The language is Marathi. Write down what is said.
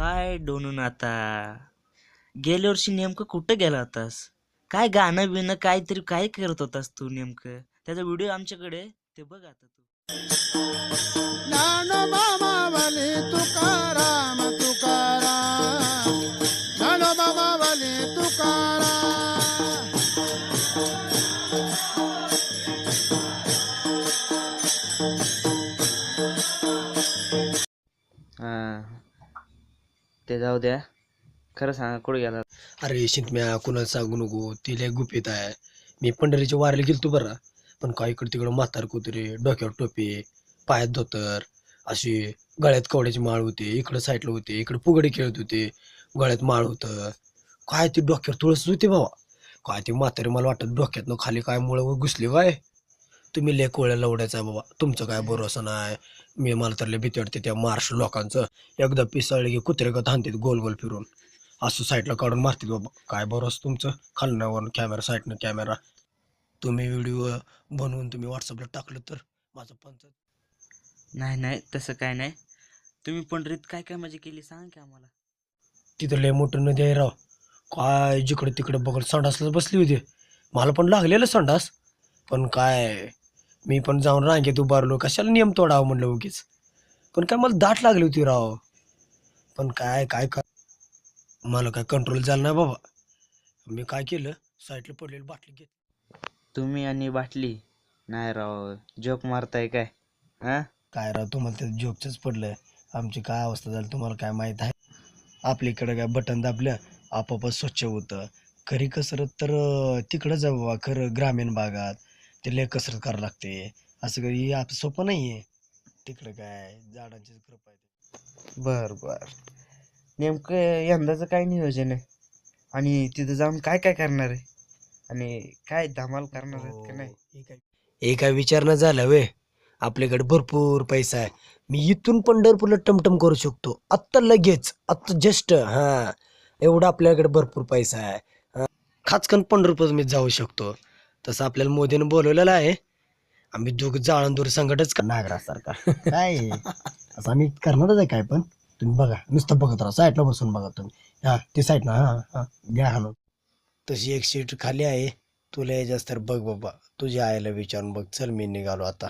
काय डोनून आता? गेल्या वर्षी नेमकं कुठं गेला होतास? काय गाणं बिणं काहीतरी काय करत होतास तू नेमकं? त्याचा व्हिडिओ आमच्याकडे ते बघ आता तू. तुकाराम तुकाराम. हां. ते जाऊ द्या. खरं सांगा कुठे गेला? अरे शिंतम्या कुणाला सांगू नको तिला गुपित आहे. मी पंढरीच्या वारीला गेलतो बरं. पण काय इकडे तिकडं म्हातार कुत्रे डोक्यावर टोपी पायात धोतर अशी गळ्यात कवड्याची माळ होते इकडं साईडला होते इकडं फुगडी खेळत होते गळ्यात माळ होतं. काय ते डोक्यावर तुळस होते बाबा. काय ते म्हातारे मला वाटत डोक्यातनं खाली काय मुळं घुसले काय? तुम्ही लवड्याचा आहे बाबा. तुमचं काय भरोसा नाही. मी मला तर लय भीती वाटते त्या महाराष्ट्र लोकांचं. एकदा पिसाळले की कुत्रेगत हाणतात गोल गोल फिरून. असं साईडला काढून मारतात बाबा. काय बरंच तुमचं? खालनावरून कॅमेरा साईडनं कॅमेरा तुम्ही व्हिडिओ बनवून तुम्ही व्हॉट्सअपला टाकलं तर माझं पंचायत नाही नाही तसं काय नाही. तुम्ही पंढरीत काय काय मजा केली सांगा की आम्हाला. तिथं लय मोठं नदी आहे राव. काय जिकडे तिकडे बघत संडासला बसली होती. मला पण लागलेलं संडास. पण काय मी पण जाऊन रांगेत उभारलो कशाला नियम तोडावं म्हणलं उगीच? पण काय मला दाट लागली होती राव. पण काय काय कर? मला काय कंट्रोल झालं नाही बाबा. मी काय केलं? साईडला पडलेली बाटली घेत तुम्ही आणि बाटली. नाही राव जोक मारताय काय? हां? काय राव तुम्हाला ते जोकचंच पडलं आमची काय अवस्था झाली तुम्हाला काय माहीत आहे? आपल्याकडं काय बटन दाबलं आपोआपच स्वच्छ होतं. खरी कसरत तर तिकडं जा बाबा खरं ग्रामीण भागात. ते लय कसरत करावं लागते. असं काही आप सोपं नाही आहे तिकडं काय झाडांची कृपा आहे बर बर. नेमकं यंदाचं काय नियोजन आहे? आणि तिथं जाऊन काय काय करणार आहे? आणि काय धमाल करणार आहेत का नाही? हे काय हे काय विचार न झाला वे आपल्याकडे भरपूर पैसा आहे. मी इथून पंढरपूरला टमटम करू शकतो. आत्ता लगेच आत्ता जस्ट हा. एवढा आपल्याकडे भरपूर पैसा आहे. हा. खाचकन पंढरपूर मी जाऊ शकतो. तसं आपल्याला मोदीनं बोलवलेलं आहे. आम्ही दोघ जाळंदूर संकटच नागरासारखा. काय? असं आम्ही करणारच आहे काय पण. तुम्ही बघा. नुसतं बघत राहा. साईडला बसून बघा तुम्ही. हा ती साईड ना. हा हा. घ्या हाणून तशी एक सीट खाली आहे. तुला यायचं तर बघ बाबा. तुझ्या आईला विचारून बघ. चल मी निघालो आता.